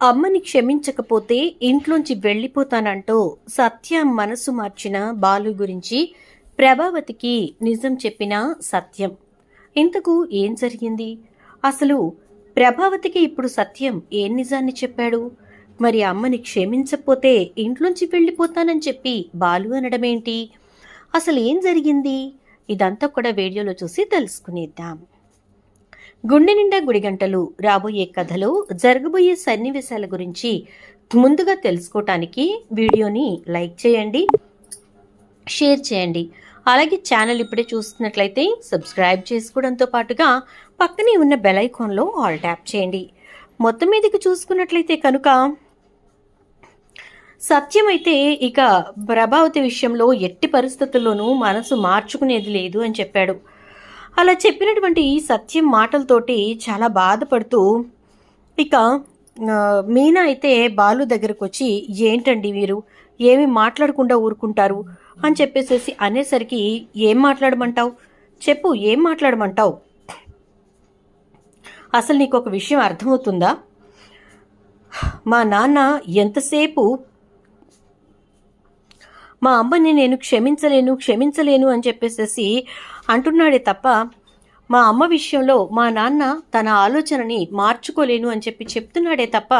అమ్మని క్షమించకపోతే ఇంట్లోంచి వెళ్ళిపోతానంటూ సత్య మనసు మార్చిన బాలు గురించి ప్రభావతికి నిజం చెప్పిన సత్యం. ఇంతకు ఏం జరిగింది? అసలు ప్రభావతికి ఇప్పుడు సత్యం ఏం నిజాన్ని చెప్పాడు? మరి అమ్మని క్షమించకపోతే ఇంట్లోంచి వెళ్ళిపోతానని చెప్పి బాలు అనడమేంటి? అసలు ఏం జరిగింది? ఇదంతా కూడా వీడియోలో చూసి తెలుసుకునేద్దాం. గుండె నిండా గుడిగంటలు రాబోయే కథలో జరగబోయే సన్నివేశాల గురించి ముందుగా తెలుసుకోవటానికి వీడియోని లైక్ చేయండి షేర్ చేయండి. అలాగే ఛానల్ ఇప్పుడే చూస్తున్నట్లయితే సబ్స్క్రైబ్ చేసుకోవడంతో పాటుగా పక్కనే ఉన్న బెల్ ఐకాన్లో ఆల్ ట్యాప్ చేయండి. మొత్తం మీదకి చూసుకున్నట్లయితే కనుక సత్యమైతే ఇక ప్రభావతి విషయంలో ఎట్టి పరిస్థితుల్లోనూ మనసు మార్చుకునేది లేదు అని చెప్పాడు. అలా చెప్పినటువంటి ఈ సత్యం మాటలతోటి చాలా బాధపడుతూ ఇక మీనా అయితే బాలు దగ్గరకు వచ్చి ఏంటండి మీరు ఏమి మాట్లాడకుండా ఊరుకుంటారు? అని చెప్పేసేసి అనేసరికి ఏం మాట్లాడమంటావు? చెప్పు ఏం మాట్లాడమంటావు? అసలు నీకు ఒక విషయం అర్థమవుతుందా? మా నాన్న ఎంతసేపు మా అమ్మని నేను క్షమించలేను క్షమించలేను అని చెప్పేసేసి అంటున్నాడే తప్ప మా అమ్మ విషయంలో మా నాన్న తన ఆలోచనని మార్చుకోలేను అని చెప్పి చెప్తున్నాడే తప్ప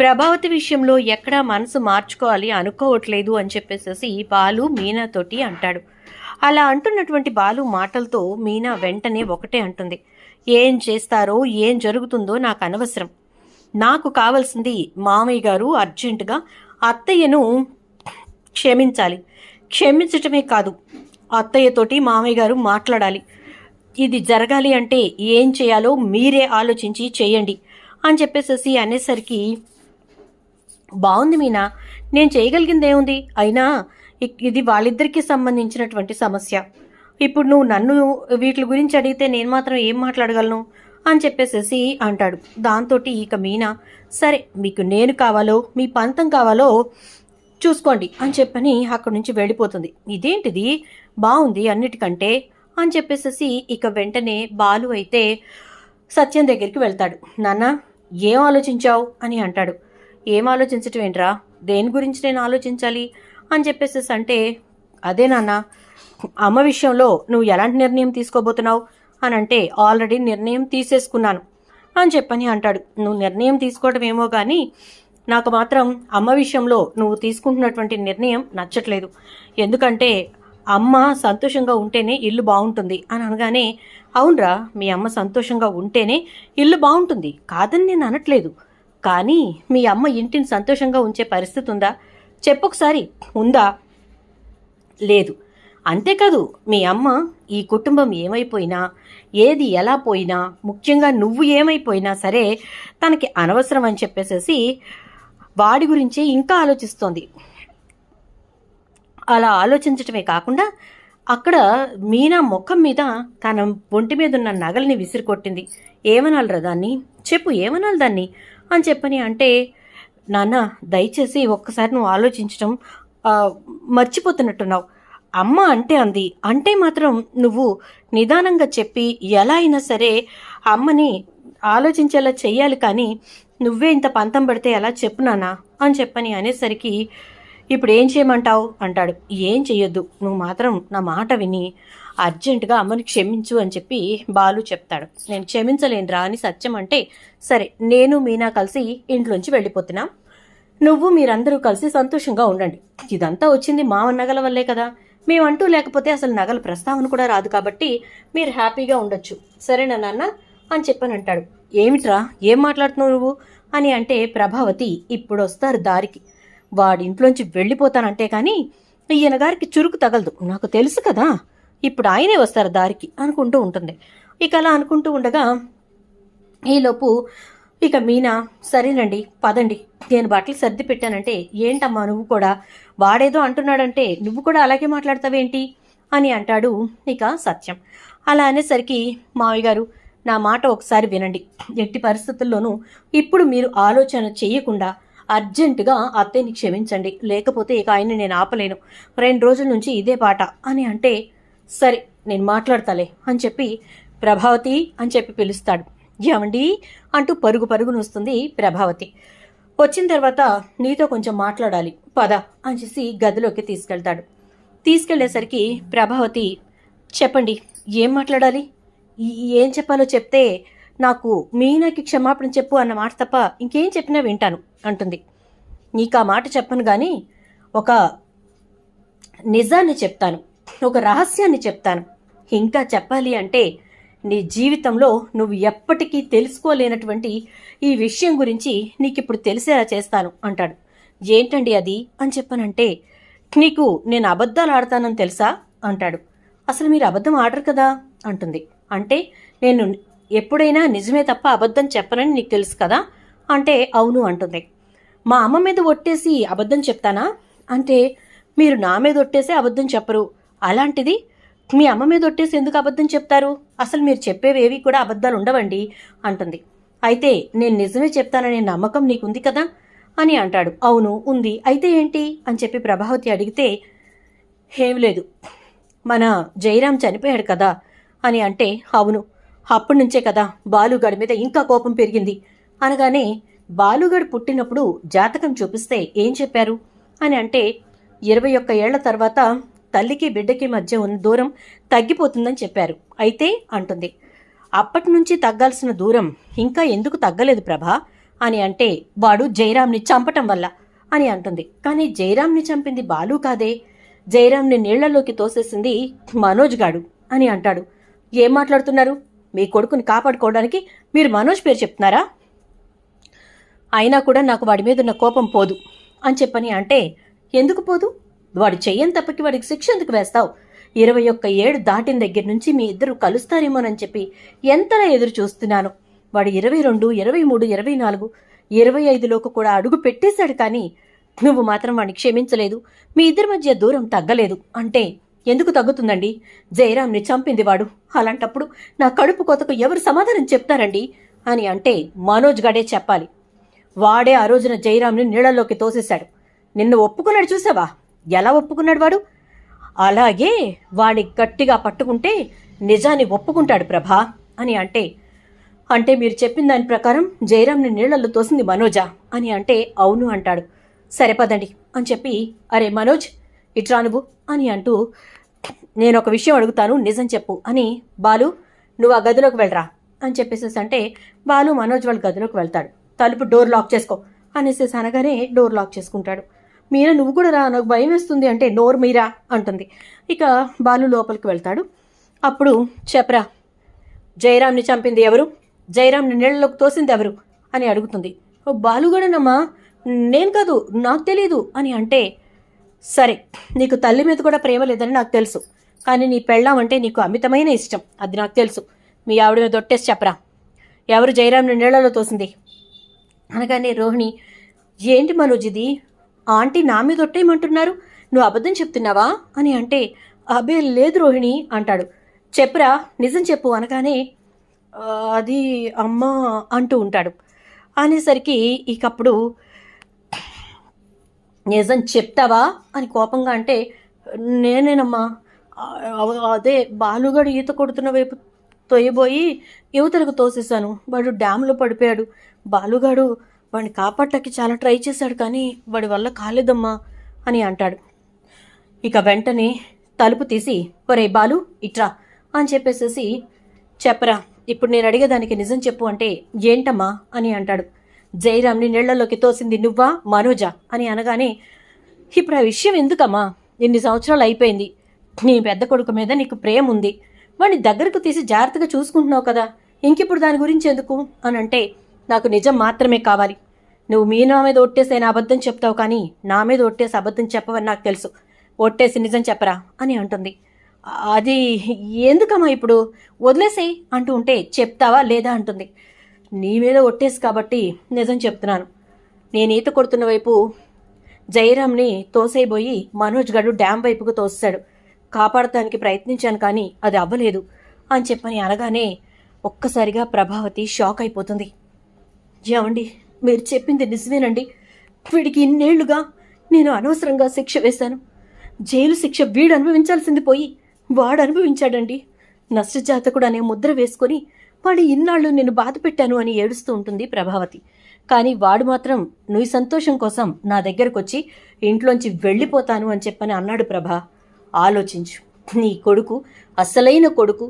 ప్రభావతి విషయంలో ఎక్కడా మనసు మార్చుకోవాలి అనుకోవట్లేదు అని చెప్పేసేసి బాలు మీనాతోటి అంటాడు. అలా అంటున్నటువంటి బాలు మాటలతో మీనా వెంటనే ఒకటే అంటుంది. ఏం చేస్తారో ఏం జరుగుతుందో నాకు అనవసరం. నాకు కావాల్సింది మామయ్య గారు అర్జెంటుగా అత్తయ్యను క్షమించాలి. క్షమించటమే కాదు అత్తయ్యతోటి మామయ్య గారు మాట్లాడాలి. ఇది జరగాలి అంటే ఏం చేయాలో మీరే ఆలోచించి చేయండి అని చెప్పేసేసి అనేసరికి బాగుంది మీనా నేను చేయగలిగింది ఏముంది అయినా ఇది వాళ్ళిద్దరికీ సంబంధించినటువంటి సమస్య. ఇప్పుడు నువ్వు నన్ను వీటి గురించి అడిగితే నేను మాత్రం ఏం మాట్లాడగలను? అని చెప్పేసేసి అంటాడు. దాంతో ఇక మీనా సరే మీకు నేను కావాలో మీ పంతం కావాలో చూసుకోండి అని చెప్పని అక్కడి నుంచి వెళ్ళిపోతుంది. ఇదేంటిది? బాగుంది అన్నిటికంటే అని చెప్పేసేసి ఇక వెంటనే బాలు అయితే సత్యం దగ్గరికి వెళ్తాడు. నాన్న ఏం ఆలోచించావు? అని అంటాడు. ఏం ఆలోచించటం ఏంట్రా? దేని గురించి నేను ఆలోచించాలి? అని చెప్పేసేసి అంటే అదే నాన్న అమ్మ విషయంలో నువ్వు ఎలాంటి నిర్ణయం తీసుకోబోతున్నావు? అని అంటే ఆల్రెడీ నిర్ణయం తీసేసుకున్నాను అని చెప్పని అంటాడు. నువ్వు నిర్ణయం తీసుకోవడం ఏమో కానీ నాకు మాత్రం అమ్మ విషయంలో నువ్వు తీసుకుంటున్నటువంటి నిర్ణయం నచ్చట్లేదు. ఎందుకంటే అమ్మ సంతోషంగా ఉంటేనే ఇల్లు బాగుంటుంది అని అనగానే అవునరా మీ అమ్మ సంతోషంగా ఉంటేనే ఇల్లు బాగుంటుంది. కాదని నేను అనట్లేదు. కానీ మీ అమ్మ ఇంటిని సంతోషంగా ఉంచే పరిస్థితి ఉందా? చెప్పొకసారి ఉందా? లేదు. అంతేకాదు మీ అమ్మ ఈ కుటుంబం ఏమైపోయినా ఏది ఎలా పోయినా ముఖ్యంగా నువ్వు ఏమైపోయినా సరే తనకి అనవసరం అని చెప్పేసేసి వాడి గురించి ఇంకా ఆలోచిస్తోంది. అలా ఆలోచించటమే కాకుండా అక్కడ మీనా ముఖం మీద తన ఒంటి మీద ఉన్న నగల్ని విసిరికొట్టింది. ఏమనాలిరా దాన్ని? చెప్పు ఏమనాలి దాన్ని? అని చెప్పని అంటే నాన్న దయచేసి ఒక్కసారి నువ్వు ఆలోచించడం మర్చిపోతున్నట్టున్నావు. అమ్మ అంటే అంది. అంటే మాత్రం నువ్వు నిదానంగా చెప్పి ఎలా అయినా సరే అమ్మని ఆలోచించేలా చెయ్యాలి కానీ నువ్వే ఇంత పంతం పడితే ఎలా చెప్పునానా అని చెప్పని అనేసరికి ఇప్పుడు ఏం చేయమంటావు? అంటాడు. ఏం చెయ్యొద్దు. నువ్వు మాత్రం నా మాట విని అర్జెంటుగా అమ్మని క్షమించు అని చెప్పి బాలు చెప్తాడు. నేను క్షమించలేనురా అని సత్యం అంటే సరే నేను మీనా కలిసి ఇంట్లోంచి వెళ్ళిపోతున్నాం. నువ్వు మీరందరూ కలిసి సంతోషంగా ఉండండి. ఇదంతా వచ్చింది మా నగల వల్లే కదా. మేమంటూ లేకపోతే అసలు నగల ప్రస్తావన కూడా రాదు కాబట్టి మీరు హ్యాపీగా ఉండొచ్చు. సరేనా నాన్న? అని చెప్పని అంటాడు ఏమిట్రా? ఏం మాట్లాడుతున్నావు నువ్వు? అని అంటే ప్రభావతి ఇప్పుడు వస్తారు దారికి. వాడింట్లోంచి వెళ్ళిపోతానంటే కానీ ఈయన గారికి చురుకు తగలదు. నాకు తెలుసు కదా. ఇప్పుడు ఆయనే వస్తారు దారికి అనుకుంటూ ఉంటుంది. ఇక అలా అనుకుంటూ ఉండగా ఈలోపు ఇక మీనా సరేనండి పదండి. నేను బట్టలు సర్ది పెట్టానంటే ఏంటమ్మా నువ్వు కూడా? వాడేదో అంటున్నాడంటే నువ్వు కూడా అలాగే మాట్లాడతావేంటి? అని అంటాడు ఇక సత్యం. అలా అనేసరికి మావయ్య గారు నా మాట ఒకసారి వినండి. ఎట్టి పరిస్థితుల్లోనూ ఇప్పుడు మీరు ఆలోచన చేయకుండా అర్జెంటుగా అత్తయ్యని క్షమించండి. లేకపోతే ఇక ఆయన నేను ఆపలేను. రెండు రోజుల నుంచి ఇదే పాట. అని అంటే సరే నేను మాట్లాడతాలే అని చెప్పి ప్రభావతి అని చెప్పి పిలుస్తాడు. ఏమండి? అంటూ పరుగు పరుగును వస్తుంది ప్రభావతి. వచ్చిన తర్వాత నీతో కొంచెం మాట్లాడాలి. పద అని చేసి గదిలోకి తీసుకెళ్తాడు. తీసుకెళ్ళేసరికి ప్రభావతి చెప్పండి ఏం మాట్లాడాలి? ఏం చెప్పాలో చెప్తే నాకు మీనాకి క్షమాపణ చెప్పు అన్న మాట తప్ప ఇంకేం చెప్పినా వింటాను అంటుంది. నీకు ఆ మాట చెప్పను కానీ ఒక నిజాన్ని చెప్తాను. ఒక రహస్యాన్ని చెప్తాను. ఇంకా చెప్పాలి అంటే నీ జీవితంలో నువ్వు ఎప్పటికీ తెలుసుకోలేనటువంటి ఈ విషయం గురించి నీకు ఇప్పుడు తెలిసేలా చేస్తాను అంటాడు. ఏంటండి అది అని చెప్పనంటే నీకు నేను అబద్ధాలు ఆడతానని తెలుసా అంటాడు. అసలు మీరు అబద్ధం ఆడరు కదా అంటుంది. అంటే నేను ఎప్పుడైనా నిజమే తప్ప అబద్ధం చెప్పనని నీకు తెలుసు కదా? అంటే అవును అంటుంది. మా అమ్మ మీద ఒట్టేసి అబద్ధం చెప్తానా? అంటే మీరు నా మీద ఒట్టేసి అబద్ధం చెప్పరు. అలాంటిది మీ అమ్మ మీద ఒట్టేసి ఎందుకు అబద్ధం చెప్తారు? అసలు మీరు చెప్పేవేవి కూడా అబద్ధాలు ఉండవండి అంటుంది. అయితే నేను నిజమే చెప్తాననే నమ్మకం నీకుంది కదా? అని అంటాడు. అవును ఉంది. అయితే ఏంటి? అని చెప్పి ప్రభావతి అడిగితే ఏం లేదు. మన జయరాం చనిపోయాడు కదా. అని అంటే అవును. అప్పటినుంచే కదా బాలుగాడి మీద ఇంకా కోపం పెరిగింది. అనగానే బాలుగాడు పుట్టినప్పుడు జాతకం చూపిస్తే ఏం చెప్పారు? అని అంటే ఇరవై ఒక్క ఏళ్ళ తర్వాత తల్లికి బిడ్డకి మధ్య ఉన్న దూరం తగ్గిపోతుందని చెప్పారు. అయితే అంటుంది అప్పటి నుంచి తగ్గాల్సిన దూరం ఇంకా ఎందుకు తగ్గలేదు ప్రభా? అని అంటే వాడు జయరాంని చంపటం వల్ల అని అంటుంది. కానీ జయరాంని చంపింది బాలు కాదే? జయరాంని నీళ్ళలోకి తోసేసింది మనోజ్ గాడు అని అంటాడు. ఏం మాట్లాడుతున్నారు? మీ కొడుకుని కాపాడుకోవడానికి మీరు మనోజ్ పేరు చెప్తున్నారా? అయినా కూడా నాకు వాడి మీద ఉన్న కోపం పోదు అని చెప్పని అంటే ఎందుకు పోదు? వాడు చెయ్యని తప్పకి వాడికి శిక్ష ఎందుకు వేస్తావు? ఇరవై ఒక్క ఏడు దాటిన దగ్గర నుంచి మీ ఇద్దరు కలుస్తారేమోనని చెప్పి ఎంతలా ఎదురు చూస్తున్నాను. వాడు ఇరవై రెండు ఇరవై మూడు ఇరవై నాలుగు ఇరవై ఐదులోకి కూడా అడుగు పెట్టేశాడు కానీ నువ్వు మాత్రం వాడిని క్షమించలేదు. మీ ఇద్దరి మధ్య దూరం తగ్గలేదు అంటే ఎందుకు తగ్గుతుందండి? జయరాంని చంపింది వాడు. అలాంటప్పుడు నా కడుపు కొతకు ఎవరు సమాధానం చెప్తారండి? అని అంటే మనోజ్ గడే చెప్పాలి. వాడే ఆ రోజున జయరాంని నీళ్ళలోకి తోసేశాడు. నిన్ను ఒప్పుకున్నాడు చూసావా? ఎలా ఒప్పుకున్నాడు వాడు? అలాగే వాడిని గట్టిగా పట్టుకుంటే నిజాన్ని ఒప్పుకుంటాడు ప్రభా అని అంటే అంటే మీరు చెప్పిన దాని ప్రకారం జయరాంని నీళ్ళలో తోసింది మనోజా అని అంటే అవును అంటాడు. సరే పదండి అని చెప్పి అరే మనోజ్ ఇట్రా నువ్వు అని అంటూ నేను ఒక విషయం అడుగుతాను నిజం చెప్పు అని బాలు నువ్వు ఆ గదిలోకి వెళ్ళరా? అని చెప్పేసేసి అంటే బాలు మనోజ్ వాళ్ళ గదిలోకి వెళ్తాడు. తలుపు డోర్ లాక్ చేసుకో. అనేసేసి అనగానే డోర్ లాక్ చేసుకుంటాడు. మీరా నువ్వు కూడా రా నాకు భయం వేస్తుంది అంటే నోరు మీరా? అంటుంది. ఇక బాలు లోపలికి వెళ్తాడు. అప్పుడు చెప్పరా జయరామ్ని చంపింది ఎవరు? జయరామ్ని నీళ్ళలోకి తోసింది ఎవరు? అని అడుగుతుంది. "ఓ, బాలుగడనమ్మా నేను కాదు నాకు తెలీదు అని అంటే సరే నీకు తల్లి మీద కూడా ప్రేమ లేదని నాకు తెలుసు. కానీ నీ పెళ్ళాం అంటే నీకు అమితమైన ఇష్టం. అది నాకు తెలుసు. మీ ఆవిడ మీద దొట్టేసి చెప్పరా? ఎవరు జయరాంని నీళ్ళలో తోసింది? అనగానే రోహిణి ఏంటి మనోజ్ ఇది ఆంటీ నా మీద ఒట్టేయమంటున్నారు. నువ్వు అబద్ధం చెప్తున్నావా? అని అంటే అబే లేదు రోహిణి అంటాడు. చెప్పురా? నిజం చెప్పు అనగానే అది అమ్మ అంటూ ఉంటాడు. అనేసరికి ఇకప్పుడు నిజం చెప్తావా? అని కోపంగా అంటే నేనేనమ్మా. అదే బాలుగాడు ఈత కొడుతున్న వైపు తొయ్యబోయి యువతలకు తోసేశాను. వాడు డ్యామ్లో పడిపోయాడు. బాలుగాడు వాడిని కాపాడటానికి చాలా ట్రై చేశాడు కానీ వాడి వల్ల కాలేదమ్మా అని అంటాడు. ఇక వెంటనే తలుపు తీసి ఒరే బాలు ఇట్రా అని చెప్పేసేసి చెప్పరా ఇప్పుడు నేను అడిగేదానికి నిజం చెప్పు అంటే ఏంటమ్మా అని అంటాడు. జయరామ్ని నీళ్ళలోకి తోసింది నువ్వా మనోజా అని అనగానే ఇప్పుడు ఆ విషయం ఎందుకమ్మా? ఇన్ని సంవత్సరాలు అయిపోయింది. నీ పెద్ద కొడుకు మీద నీకు ప్రేమ ఉంది. వాడిని దగ్గరకు తీసి జాగ్రత్తగా చూసుకుంటున్నావు కదా. ఇంకిప్పుడు దాని గురించి ఎందుకు? అని అంటే నాకు నిజం మాత్రమే కావాలి. నువ్వు మీ నా మీద ఒట్టేసే నా అబద్ధం చెప్తావు కానీ నా మీద ఒట్టేసి అబద్ధం చెప్పవని నాకు తెలుసు. ఒట్టేసి నిజం చెప్పరా? అని అంటుంది. అది ఎందుకమ్మా ఇప్పుడు? వదిలేసేయ్ అంటూ ఉంటే చెప్తావా లేదా? అంటుంది. నీ మీద ఒట్టేసి కాబట్టి నిజం చెప్తున్నాను. నేను ఈత కొడుతున్న వైపు జయరామ్ని తోసైపోయి మనోజ్ గడు డ్యామ్ వైపుకు తోస్తాడు. కాపాడటానికి ప్రయత్నించాను కానీ అది అవ్వలేదు అని చెప్పని అనగానే ఒక్కసారిగా ప్రభావతి షాక్ అయిపోతుంది. ఏమండి మీరు చెప్పింది నిజమేనండి. వీడికి ఇన్నేళ్ళుగా నేను అనవసరంగా శిక్ష వేశాను. జైలు శిక్ష వీడు అనుభవించాల్సింది పోయి వాడు అనుభవించాడండి. నష్టజాతకుడు అనే ముద్ర వేసుకొని వాడు ఇన్నాళ్ళు నేను బాధ పెట్టాను అని ఏడుస్తూ ఉంటుంది ప్రభావతి. కానీ వాడు మాత్రం నువ్వు సంతోషం కోసం నా దగ్గరకు వచ్చి ఇంట్లోంచి వెళ్ళిపోతాను అని చెప్పని అన్నాడు ప్రభా. ఆలోచించు. నీ కొడుకు అసలైన కొడుకు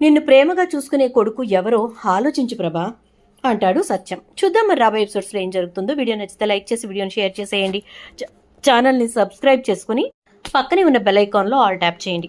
నిన్ను ప్రేమగా చూసుకునే కొడుకు ఎవరో ఆలోచించు ప్రభా అంటాడు సత్యం. చూద్దాం మరి రాబోయే ఎపిసోడ్స్లో ఏం జరుగుతుందో. వీడియో నచ్చితే లైక్ చేసి వీడియోని షేర్ చేసేయండి. ఛానల్ని సబ్స్క్రైబ్ చేసుకుని పక్కనే ఉన్న బెల్ ఐకాన్లో ఆల్ ట్యాప్ చేయండి.